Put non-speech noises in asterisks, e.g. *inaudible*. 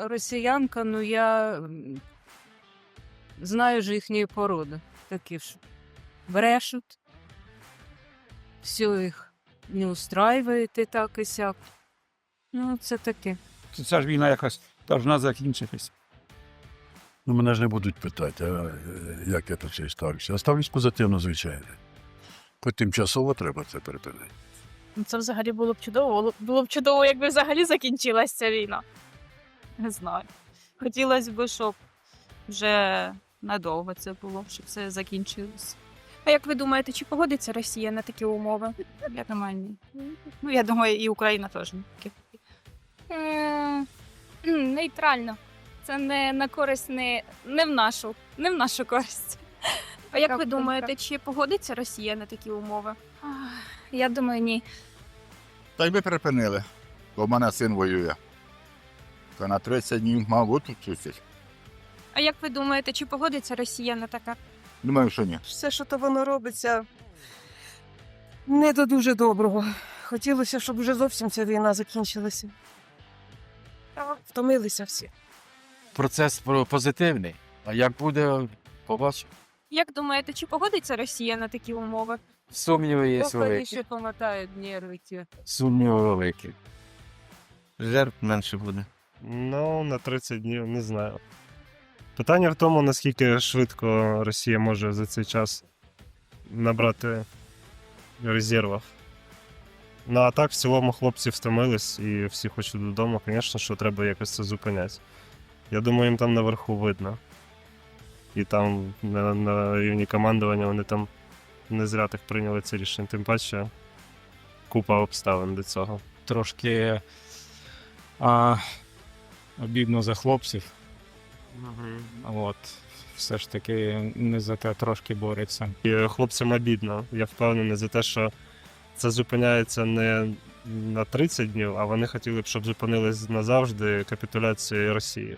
росіянка, ну я знаю ж їхньої породи. Такі ж брешуть, все їх не устраює так і сяк. Ну, це таке. Це- Ця ж війна якась должна закінчитися. Ну, мене ж не будуть питати, а е, як я до цього ставлюся. Я ставлюсь позитивно, звичайно. Хоч тимчасово треба це перепинити. Ну, Це взагалі було б чудово. Було- Було б чудово, якби взагалі закінчилася ця війна. *laughs* Не знаю. Хотілося б, щоб вже надовго це було, щоб все закінчилось. А як ви думаєте, чи погодиться Росія на такі умови? Я думаю, ні. Ну, я думаю, і Україна теж. Е, Нейтрально. Це не на користь, не, не в нашу, не в нашу користь. А як ви думаєте, чи погодиться Росія на такі умови? Я думаю, ні. Та й би припинили, бо в мене син воює. То на 30 днів мав бути. А як ви думаєте, чи погодиться Росія на таке? Думаю, що ні. все, що то воно робиться, не до дуже доброго. Хотілося, щоб вже зовсім ця війна закінчилася. Та Втомилися всі. процес позитивний. А як буде, побачимо. Як думаєте, чи погодиться Росія на такі умови? Сумніви є великі. ще помотають нерви ті. Сумніви великі. Жертв менше буде. Ну, на 30 днів, не знаю. Питання в тому, наскільки швидко Росія може за цей час набрати резервів. Ну, а так, в цілому, хлопці втомились і всі хочуть додому. Звісно, що треба якось це зупиняти. Я думаю, їм там наверху видно. І там на, на рівні командування вони там не зря так прийняли це рішення. Тим паче купа обставин до цього. Трошки а, обідно за хлопців. От. Все ж таки не за те трошки борються. І хлопцям обідно. Я впевнений за те, що це зупиняється не на 30 днів, а вони хотіли б, щоб зупинились назавжди капітуляції Росії.